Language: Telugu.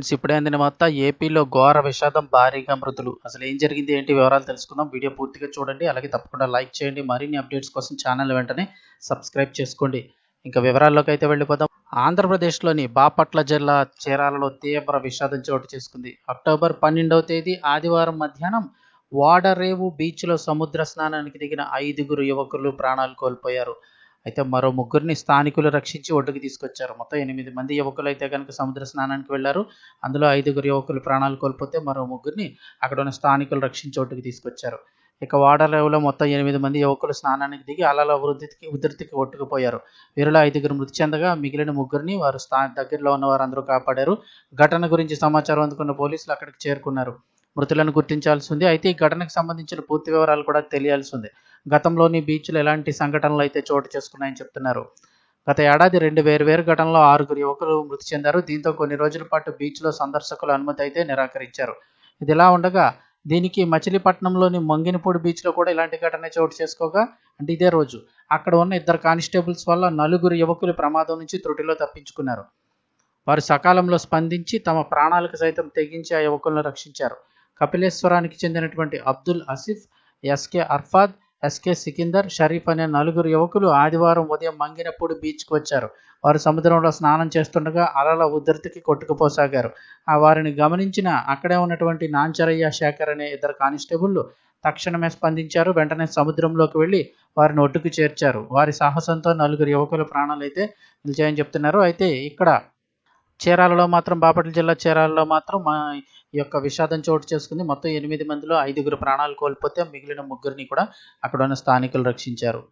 ఫ్రెండ్స్ ఇప్పుడే అందిన వార్త ఏపీలో ఘోర విషాదం భారీగా మృతులు. అసలు ఏం జరిగింది ఏంటి వివరాలు తెలుసుకుందాం. వీడియో పూర్తిగా చూడండి అలాగే తప్పకుండా లైక్ చేయండి. మరిన్ని అప్డేట్స్ కోసం ఛానల్ వెంటనే సబ్స్క్రైబ్ చేసుకోండి. ఇంకా వివరాల్లోకి అయితే వెళ్ళిపోదాం. ఆంధ్రప్రదేశ్లోని బాపట్ల జిల్లా చీరాలలో తీవ్ర విషాదం చోటు చేసుకుంది. అక్టోబర్ పన్నెండవ తేదీ ఆదివారం మధ్యాహ్నం వాడరేవు బీచ్లో సముద్ర స్నానానికి దిగిన ఐదుగురు యువకులు ప్రాణాలు కోల్పోయారు. అయితే మరో ముగ్గురిని స్థానికులు రక్షించి ఒడ్డుకు తీసుకొచ్చారు. మొత్తం ఎనిమిది మంది యువకులు అయితే కనుక సముద్ర స్నానానికి వెళ్ళారు అందులో ఐదుగురు యువకులు ప్రాణాలు కోల్పోతే మరో ముగ్గురిని అక్కడ ఉన్న స్థానికులు రక్షించి ఒడ్డుకు తీసుకొచ్చారు. ఇక వాడరేవులో మొత్తం ఎనిమిది మంది యువకులు స్నానానికి దిగి అలల వృద్ధికి ఉధృతికి ఒట్టుకుపోయారు వీరిలో ఐదుగురు మృతి చెందగా మిగిలిన ముగ్గురిని వారు స్థా దగ్గరలో ఉన్న వారందరూ కాపాడారు. ఘటన గురించి సమాచారం అందుకున్న పోలీసులు అక్కడికి చేరుకున్నారు. మృతులను గుర్తించాల్సి ఉంది. అయితే ఈ ఘటనకు సంబంధించిన పూర్తి వివరాలు కూడా తెలియాల్సి ఉంది. గతంలోని బీచ్లో ఎలాంటి సంఘటనలు అయితే చోటు చేసుకున్నాయని చెప్తున్నారు. గత ఏడాది రెండు వేరు వేరు ఘటనలో ఆరుగురు యువకులు మృతి చెందారు. దీంతో కొన్ని రోజుల పాటు బీచ్లో సందర్శకుల అనుమతి అయితే నిరాకరించారు. ఇది ఇలా ఉండగా దీనికి మచిలీపట్నంలోని మంగినపూడి బీచ్లో కూడా ఇలాంటి ఘటన చోటు చేసుకోగా? అంటే ఇదే రోజు. అక్కడ ఉన్న ఇద్దరు కానిస్టేబుల్స్ వల్ల నలుగురు యువకులు ప్రమాదం నుంచి త్రుటిలో తప్పించుకున్నారు. వారు సకాలంలో స్పందించి తమ ప్రాణాలకు సైతం తెగించి ఆ యువకులను రక్షించారు. కపిలేశ్వరానికి చెందినటువంటి అబ్దుల్ అసిఫ్ ఎస్కే అర్ఫాద్ ఎస్కే సికిందర్ షరీఫ్ అనే నలుగురు యువకులు ఆదివారం ఉదయం మంగినప్పుడు బీచ్కి వచ్చారు. వారు సముద్రంలో స్నానం చేస్తుండగా అలల ఉధృతికి కొట్టుకుపోసాగారు. ఆ వారిని గమనించిన అక్కడే ఉన్నటువంటి నాంచరయ్య శేఖర్ అనే ఇద్దరు కానిస్టేబుళ్ళు తక్షణమే స్పందించారు. వెంటనే సముద్రంలోకి వెళ్ళి వారిని ఒడ్డుకు చేర్చారు. వారి సాహసంతో నలుగురు యువకుల ప్రాణాలు అయితే నిలిచాయని చెప్తున్నారు. అయితే ఇక్కడ చీరాలలో మాత్రం బాపట్ల జిల్లా చీరాలలో మాత్రం మా ఈ యొక్క విషాదం చోటు చేసుకుంది. మొత్తం ఎనిమిది మందిలో ఐదుగురు ప్రాణాలు కోల్పోతే మిగిలిన ముగ్గురిని కూడా అక్కడ ఉన్న స్థానికులు రక్షించారు.